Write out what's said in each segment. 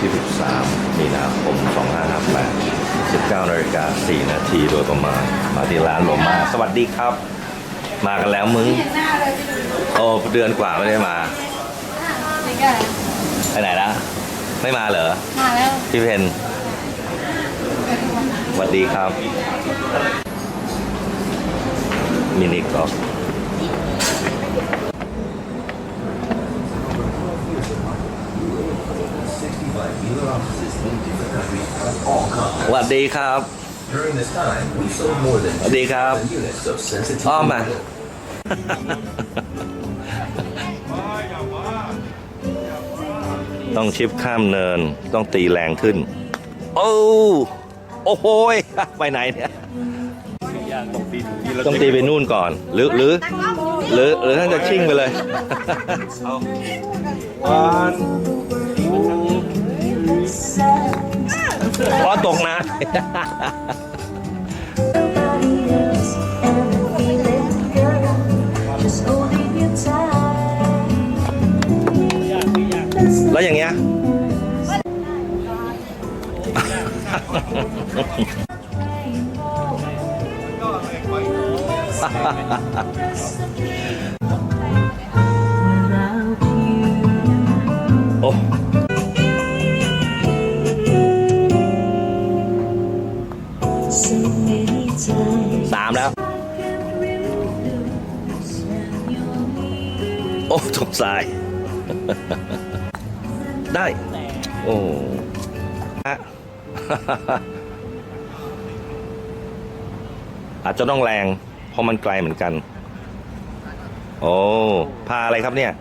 ที่ 13 มีนาคม 2558 19นาฬิกา4นาทีโดยประมาณ มาที่ร้านโรมา สวัสดีครับ มากันแล้วมึง เห็นหน้าเลยโอ้เดือนกว่าไม่ได้มา นี่ก็ไปไหนละไม่มาเหรอ มาแล้วพี่เพนสวัสดีครับ มินิกอล์ฟ สวัสดีครับ During this time, we sold more than สวัสดีครับ2,000 units of sensitive อ้อมมาต้องชิปข้ามเนินต้องตีแรงขึ้น โอ้โอ้โหยไปไหนเนี่ยต้องตีไปนู่นก่อน หรือหรือหรือหรือท่านจะชิ่งไปเลยพ อตกนะ แล้วอย่างเงี้ย Ha ha ha ha. โอ้ตกสาย ได้ โอ้ฮะอาจจะต้องแรง เพราะมันไกลเหมือนกัน โอ้พาอะไรครับเนี่ย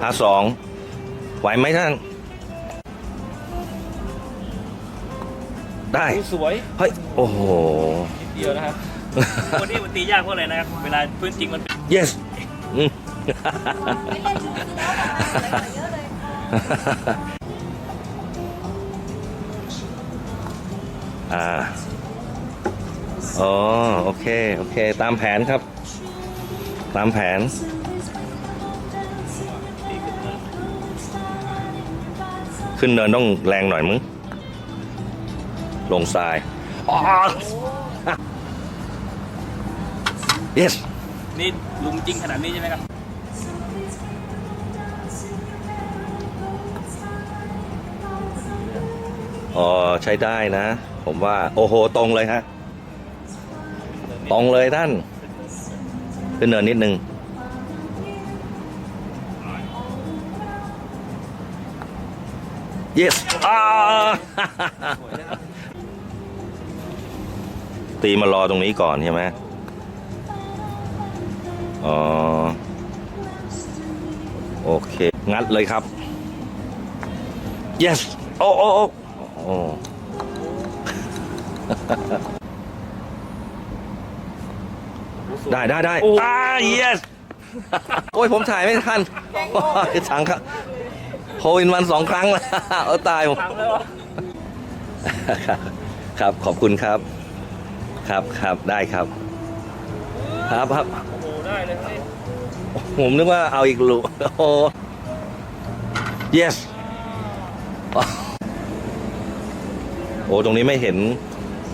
พาสองไหวไหมท่าน ได้สวย เฮ้ย โอ้โหเดียวนะครับคนที่มันตียากเพราะอะไรนะครับ เวลาพื้นจริงมันเป็น yes อืม อ่าอ๋อโอเค โอเค ตามแผนครับ ตามแผน ขึ้นเนินต้องแรงหน่อยมึง ลงทรายอ๋อ yes นี่ลุมจริงขนาดนี้ใช่ไหมครับ อ๋อใช้ได้นะ ผมว่า โอ้โห ตรงเลยฮะ ตรงเลยท่าน ขึ้นเนินนิดนึง yes อ่าตีมารอตรงนี้ก่อนใช่ไหมอ๋อ โอเค งัดเลยครับ yes โอ้โอ้ โอ้โอ้ได้ได้ได้อ่า yes โอ้ยผมถ่ายไม่ทันโอ้ยสังครับโฮอินวันสองครั้งแล้วเอาตายผมฟังแล้วเหรอครับขอบคุณครับ ครับครับได้ครับ ครับครับโอ้โหได้เลยครับนี่ผมนึกว่าเอาอีกลูกโอ้ yes โอ้ตรงนี้ไม่เห็น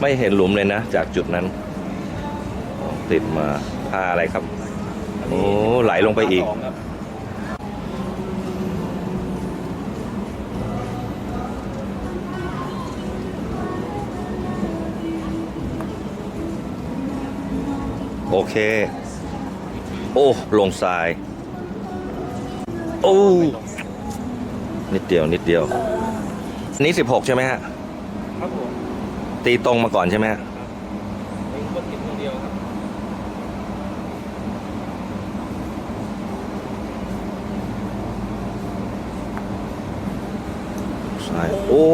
ไม่เห็นหลุมเลยนะ จากจุดนั้น ติดมาผ้าอะไรครับ โอ้ไหลลงไปอีกสงครับโอเค โอ้ ลงทราย โอ้ นิดเดียว นิดเดียว นี่สิบหกใช่ไหมฮะ ครับผมตีตรงมาก่อนใช่ไหมฮะเป็นคนกินคนเดียวครับทรายโอ้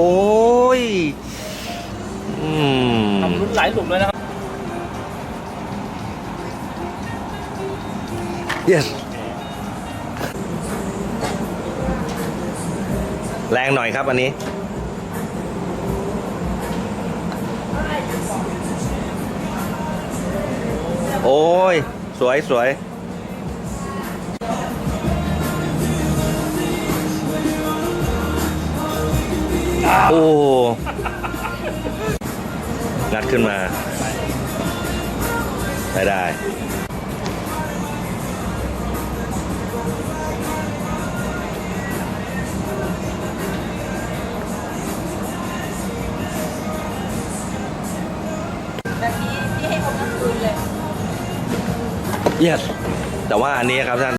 ยอืมทำลุ้นหลายหลุมเลยนะครับ yes แรงหน่อยครับอันนี้ โอ้ย สวยสวยโอ้งัดขึ้นมา ได้ได้ yes แต่ว่าอันนี้ครับท่าน